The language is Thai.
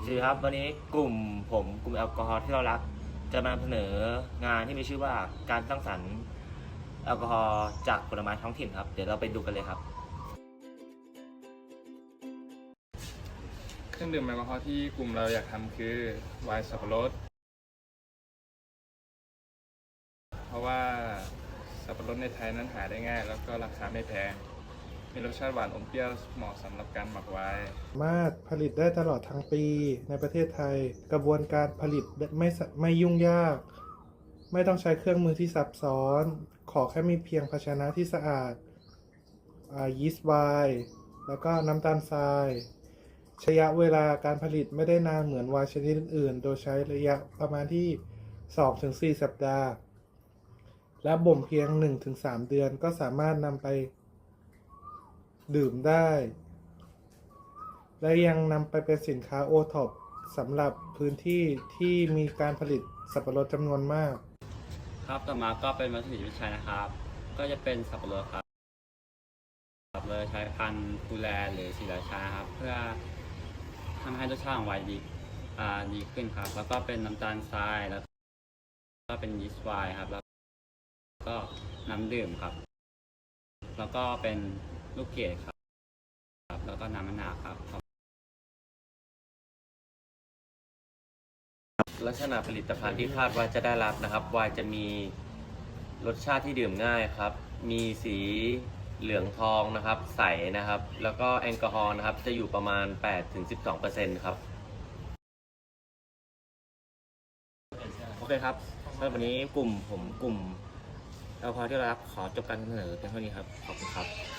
สวัสดีครับ วันนี้กลุ่มผมกลุ่มแอลกอฮอล์ที่เรารัก จะมาเสนองานที่มีชื่อว่าการสร้างสรรค์แอลกอฮอล์จากผลไม้ท้องถิ่นครับ เดี๋ยวเราไปดูกันเลยครับ เครื่องดื่มแอลกอฮอล์ที่กลุ่มเราอยากทำคือไวน์สับปะรด เพราะว่าสับปะรดในไทยนั้นหาได้ง่าย แล้วก็ราคาไม่แพง มีรสชาติหวานอมเปรี้ยวเหมาะสำหรับการหมักไวน์สามารถผลิตได้ตลอดทั้งปีในประเทศไทย กระบวนการผลิตไม่สไม่ยุ่งยาก ไม่ต้องใช้เครื่องมือที่ซับซ้อน ขอแค่มีเพียงภาชนะที่สะอาดอายีสต์ไวน์แล้วก็น้ำตาลทรายระยะเวลาการผลิตไม่ได้นานเหมือนไวน์ชนิดอื่นๆ โดยใช้ระยะประมาณที่ 2-4 สัปดาห์ และบ่มเพียง 1-3 เดือนก็สามารถนำไป ดื่มได้ และยังนำไปเป็นสินค้าโอท็อปสำหรับพื้นที่ที่มีการผลิตสับปะรดจำนวนมาก ครับต่อมาก็เป็นวัตถุดิบที่ใช้นะครับ ก็จะเป็นสับปะรดครับสับปะรดใช้พันธุ์ฟูแลหรือศรีราชาครับเพื่อทำให้รสชาติของไวน์ดีอ่าดีขึ้นครับ แล้วก็เป็นน้ำตาลทรายแล้วก็เป็นยีสต์ไวน์ครับแล้วก็น้ำดื่มครับ แล้วก็เป็น ลูกเกดครับครับแล้วก็น้ำมะนาวครับลักษณะผลิตภัณฑ์ที่คาดว่าจะได้รับนะครับไวน์จะมีรสชาติที่ดื่มง่ายครับ มีสีเหลืองทองนะครับ ใสนะครับ แล้วก็แอลกอฮอล์นะครับ จะอยู่ประมาณ 8-12%ครับ โอเคครับสำหรับวันนี้กลุ่มผมกลุ่มแอลกอฮอล์ที่เรารักขอจบการนำเสนอเพียงเท่านี้ครับ ขอบคุณครับ